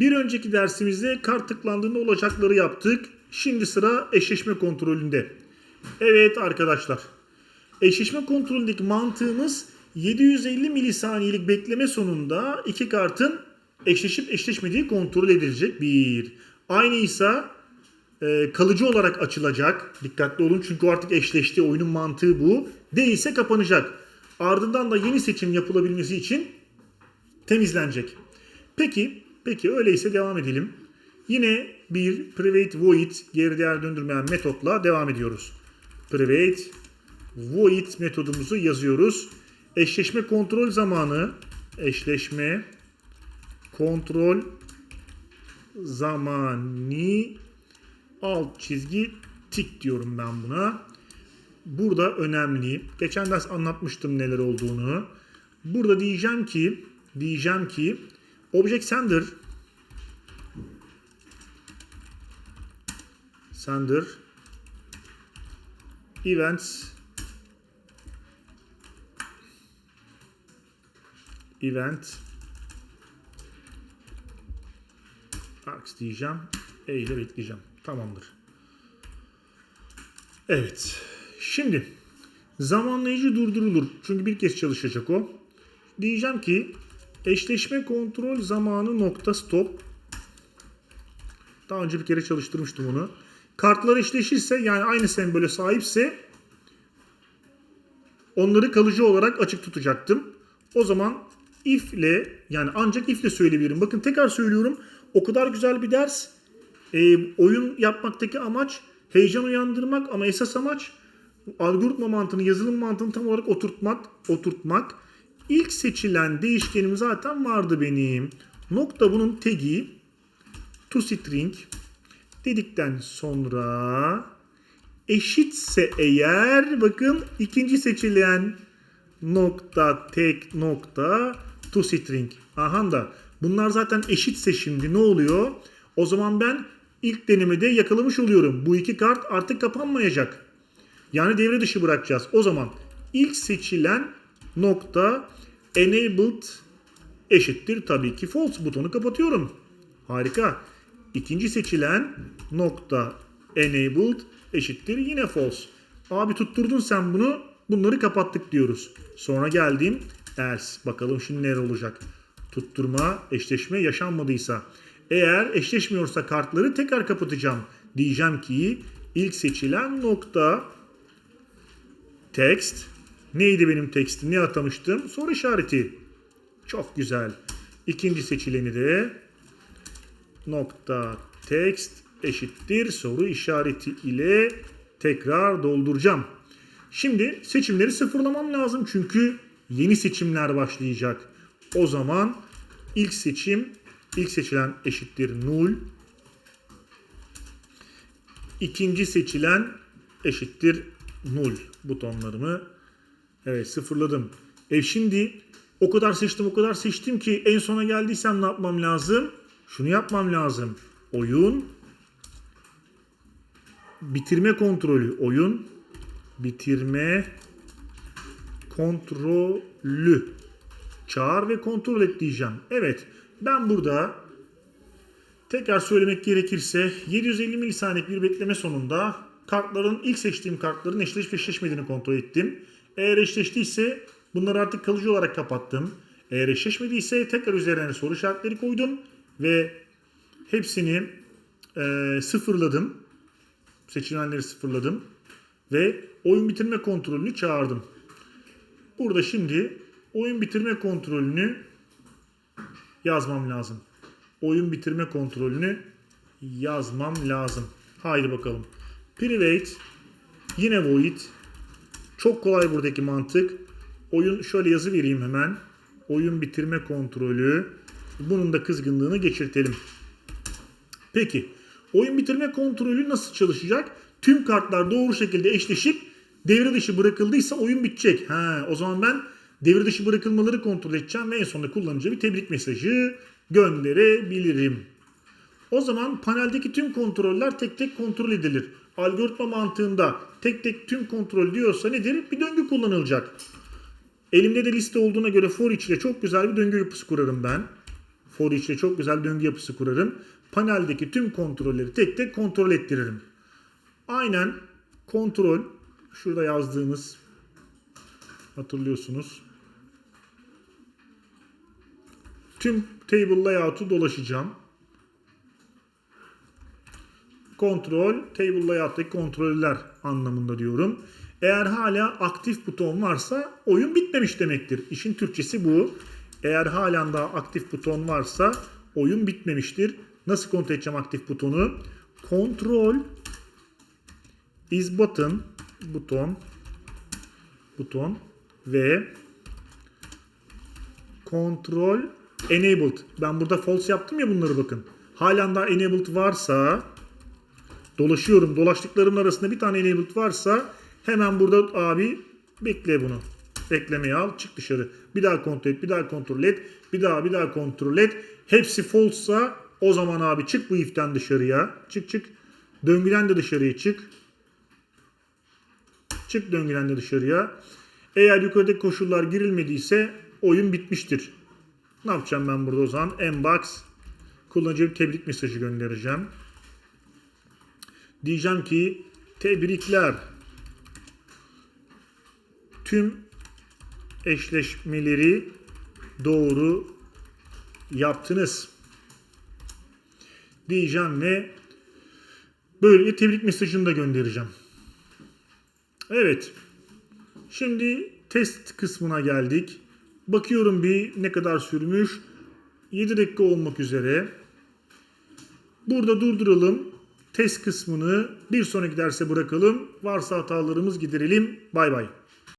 Bir önceki dersimizde kart tıklandığında olacakları yaptık. Şimdi sıra eşleşme kontrolünde. Evet arkadaşlar. Eşleşme kontrolündeki mantığımız 750 milisaniyelik bekleme sonunda iki kartın eşleşip eşleşmediği kontrol edilecek. Bir. Aynıysa e, kalıcı olarak açılacak. Dikkatli olun çünkü artık eşleşti. Oyunun mantığı bu. Değilse kapanacak. Ardından da yeni seçim yapılabilmesi için temizlenecek. Peki, peki öyleyse devam edelim. Yine bir private void geri değer döndürmeyen metotla devam ediyoruz. Private void metodumuzu yazıyoruz. Eşleşme kontrol zamanı eşleşme kontrol zamanı alt çizgi tik diyorum ben buna. Burada önemli. Geçen ders anlatmıştım neler olduğunu. Burada diyeceğim ki diyeceğim ki object sender sender events event Arcs diyeceğim. E ile bekleyeceğim. Tamamdır. Evet. Şimdi zamanlayıcı durdurulur. Çünkü bir kez çalışacak o. Diyeceğim ki eşleşme kontrol zamanı nokta stop. Daha önce bir kere çalıştırmıştım onu. Kartlar eşleşirse yani aynı sembole sahipse onları kalıcı olarak açık tutacaktım. O zaman if ile yani ancak if ile söyleyebilirim. Bakın tekrar söylüyorum. O kadar güzel bir ders. Ee, oyun yapmaktaki amaç heyecan uyandırmak ama esas amaç algoritma mantığını, yazılım mantığını tam olarak oturtmak, oturtmak. İlk seçilen değişkenim zaten vardı benim. Nokta bunun tagi toString dedikten sonra eşitse eğer bakın ikinci seçilen nokta tek nokta toString. Aha da bunlar zaten eşitse şimdi ne oluyor? O zaman ben ilk denemede yakalamış oluyorum. Bu iki kart artık kapanmayacak. Yani devre dışı bırakacağız. O zaman ilk seçilen nokta enabled eşittir tabii ki false butonu kapatıyorum. Harika. İkinci seçilen nokta enabled eşittir yine false. Abi tutturdun sen bunu. Bunları kapattık diyoruz. Sonra geldim else. Bakalım şimdi neler olacak. Tutturma, eşleşme yaşanmadıysa. Eğer eşleşmiyorsa kartları tekrar kapatacağım. Diyeceğim ki ilk seçilen nokta text. Neydi benim tekstim? Ne atamıştım? Soru işareti. Çok güzel. İkinci seçileni de nokta text eşittir soru işareti ile tekrar dolduracağım. Şimdi seçimleri sıfırlamam lazım çünkü yeni seçimler başlayacak. O zaman ilk seçim ilk seçilen eşittir null. İkinci seçilen eşittir null butonlarımı. Evet sıfırladım. E şimdi o kadar seçtim o kadar seçtim ki en sona geldiysem ne yapmam lazım? Şunu yapmam lazım. Oyun bitirme kontrolü. Oyun bitirme kontrolü. Çağır ve kontrol et diyeceğim. Evet ben burada tekrar söylemek gerekirse 750 milisaniyelik bir bekleme sonunda kartların ilk seçtiğim kartların eşleşip eşleşmediğini kontrol ettim. Eğer eşleştiyse bunları artık kalıcı olarak kapattım. Eğer eşleşmediyse tekrar üzerine soru işaretleri koydum ve hepsini e, sıfırladım. Seçilenleri sıfırladım ve oyun bitirme kontrolünü çağırdım. Burada şimdi oyun bitirme kontrolünü yazmam lazım. Oyun bitirme kontrolünü yazmam lazım. Haydi bakalım. Private yine void. Çok kolay buradaki mantık. Oyun şöyle yazı vereyim hemen. Oyun bitirme kontrolü. Bunun da kızgınlığını geçirtelim. Peki. Oyun bitirme kontrolü nasıl çalışacak? Tüm kartlar doğru şekilde eşleşip devre dışı bırakıldıysa oyun bitecek. Ha, o zaman ben devre dışı bırakılmaları kontrol edeceğim ve en sonunda kullanıcıya bir tebrik mesajı gönderebilirim. O zaman paneldeki tüm kontroller tek tek kontrol edilir. Algoritma mantığında tek tek tüm kontrol diyorsa nedir? Bir döngü kullanılacak. Elimde de liste olduğuna göre for each ile çok güzel bir döngü yapısı kurarım ben. For each ile çok güzel döngü yapısı kurarım. Paneldeki tüm kontrolleri tek tek kontrol ettiririm. Aynen kontrol şurada yazdığımız hatırlıyorsunuz. Tüm table layout'u dolaşacağım. Kontrol, table layout'taki kontroller anlamında diyorum. Eğer hala aktif buton varsa oyun bitmemiş demektir. İşin Türkçesi bu. Eğer halen daha aktif buton varsa oyun bitmemiştir. Nasıl kontrol edeceğim aktif butonu? Kontrol is button buton buton ve kontrol enabled. Ben burada false yaptım ya bunları bakın. Halen daha enabled varsa dolaşıyorum. Dolaştıklarımın arasında bir tane enabled varsa hemen burada abi bekle bunu. Beklemeye al. Çık dışarı. Bir daha kontrol et. Bir daha kontrol et. Bir daha bir daha kontrol et. Hepsi false'sa o zaman abi çık bu iften dışarıya. Çık çık. Döngüden de dışarıya çık. Çık döngüden de dışarıya. Eğer yukarıdaki koşullar girilmediyse oyun bitmiştir. Ne yapacağım ben burada o zaman? Inbox kullanıcıya bir tebrik mesajı göndereceğim. Diyeceğim ki tebrikler. Tüm eşleşmeleri doğru yaptınız. Diyeceğim ve böyle tebrik mesajını da göndereceğim. Evet. Şimdi test kısmına geldik. Bakıyorum bir ne kadar sürmüş. 7 dakika olmak üzere. Burada durduralım. Test kısmını bir sonraki derse bırakalım. Varsa hatalarımız giderelim. Bay bay.